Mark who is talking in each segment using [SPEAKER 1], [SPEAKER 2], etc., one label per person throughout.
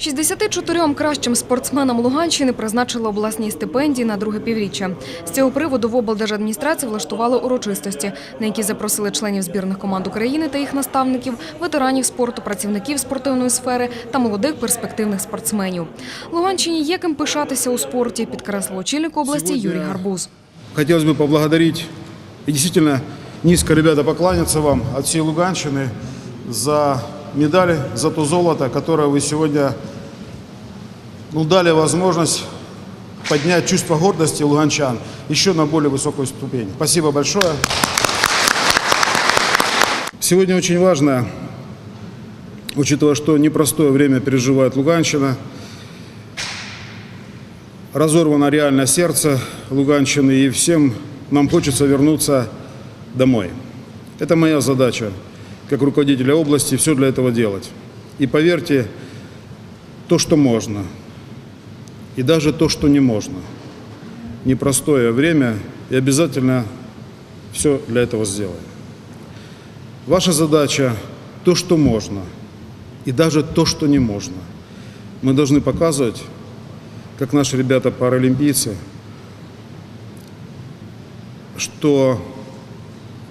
[SPEAKER 1] 64 кращим спортсменам Луганщини призначили обласні стипендії на друге півріччя. З цього приводу в облдержадміністрації влаштували урочистості, на які запросили членів збірних команд України та їх наставників, ветеранів спорту, працівників спортивної сфери та молодих перспективних спортсменів. Луганщині є ким пишатися у спорті, підкреслив очільник області Юрій Гарбуз.
[SPEAKER 2] Хотелось бы поблагодарить и действительно низко, ребята, покланяться вам от всей Луганщины за медали, за то золото, которое вы сегодня ну, дали возможность поднять чувство гордости луганчан еще на более высокую ступень. Спасибо большое. Сегодня очень важно, учитывая, что непростое время переживает Луганщина, разорвано реально сердце Луганщины, и всем нам хочется вернуться домой. Это моя задача, как руководителя области, все для этого делать. И поверьте, то, что можно, и даже то, что не можно. Непростое время, и обязательно все для этого сделаем. Ваша задача – то, что можно, и даже то, что не можно. Мы должны показывать как наши ребята-паралимпийцы, что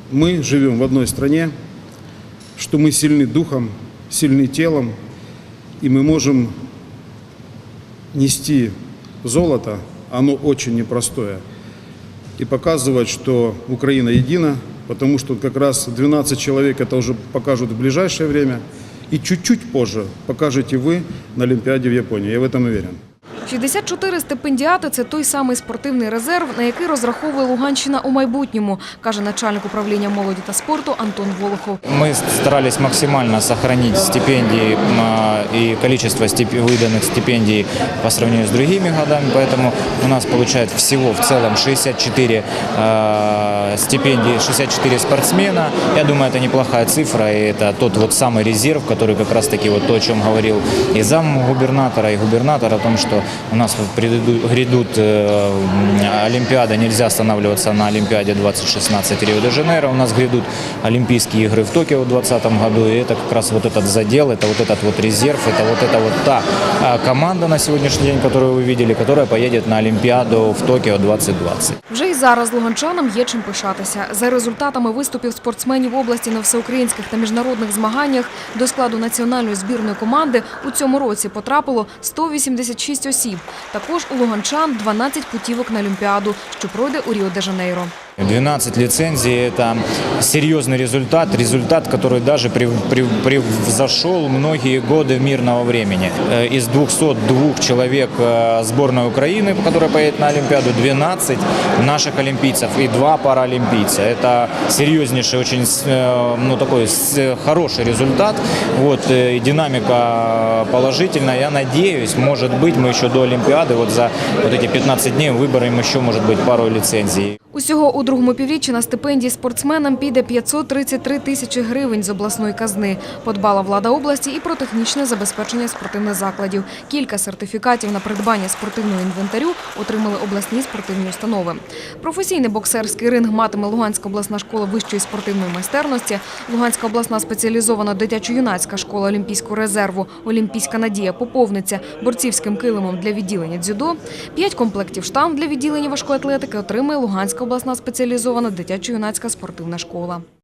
[SPEAKER 2] мы живем в одной стране, что мы сильны духом, сильны телом, и мы можем нести золото, оно очень непростое, и показывать, что Украина едина, потому что как раз 12 человек это уже покажут в ближайшее время, и чуть-чуть позже покажете вы на Олимпиаде в Японии. Я в этом уверен.
[SPEAKER 1] 64 стипендіати – це той самий спортивний резерв, на який розраховує Луганщина у майбутньому, каже начальник управління молоді та спорту Антон Волохов.
[SPEAKER 3] Мы старались максимально сохранить стипендии м, а, и количество стип- выданных стипендий по сравнению с другими годами, поэтому у нас получает всего в целом 64 э, стипендии, 64 спортсмена. Я думаю, это неплохая цифра, и это тот вот самый резерв, который как раз таки вот то, о чем говорил и зам губернатора, и губернатор, о том, что у нас грядут э, Олимпиада, нельзя останавливаться на Олимпиаде 2016 Рио-де-Жанейро, у нас грядут Олимпийские игры в Токио в 2020 году, и это как раз вот этот задел, это вот этот вот резерв, это вот это вот та а, команда на сегодняшний день, которую вы видели, которая поедет на Олимпиаду в Токио 2020.
[SPEAKER 1] Зараз луганчанам є чим пишатися. За результатами виступів спортсменів області на всеукраїнських та міжнародних змаганнях до складу національної збірної команди у цьому році потрапило 186 осіб. Також у луганчан 12 путівок на Олімпіаду, що пройде у Ріо-де-Жанейро.
[SPEAKER 3] 12 лицензий – это серьезный результат, результат, который даже прев- прев- превзошел многие годы мирного времени. Э, Из 202 человек э, сборной Украины, которая поедет на Олимпиаду, 12 наших олимпийцев и 2 паралимпийца. Это серьезнейший, очень э, ну, такой хороший результат. Вот, и динамика положительная. Я надеюсь, может быть, мы еще до Олимпиады, вот за вот эти 15 дней выберем еще, может быть, пару лицензий.
[SPEAKER 1] Усього у другому півріччі на стипендії спортсменам піде 533 тисячі гривень з обласної казни. Подбала влада області і про технічне забезпечення спортивних закладів. Кілька сертифікатів на придбання спортивного інвентарю отримали обласні спортивні установи. Професійний боксерський ринг матиме Луганська обласна школа вищої спортивної майстерності, Луганська обласна спеціалізована дитячо-юнацька школа Олімпійського резерву, Олімпійська надія поповниться борцівським килимом для відділення дзюдо. П'ять комплектів штанг для відділення важкої атлетики отримає Луганська обласна спеціалізована дитячо-юнацька спортивна школа.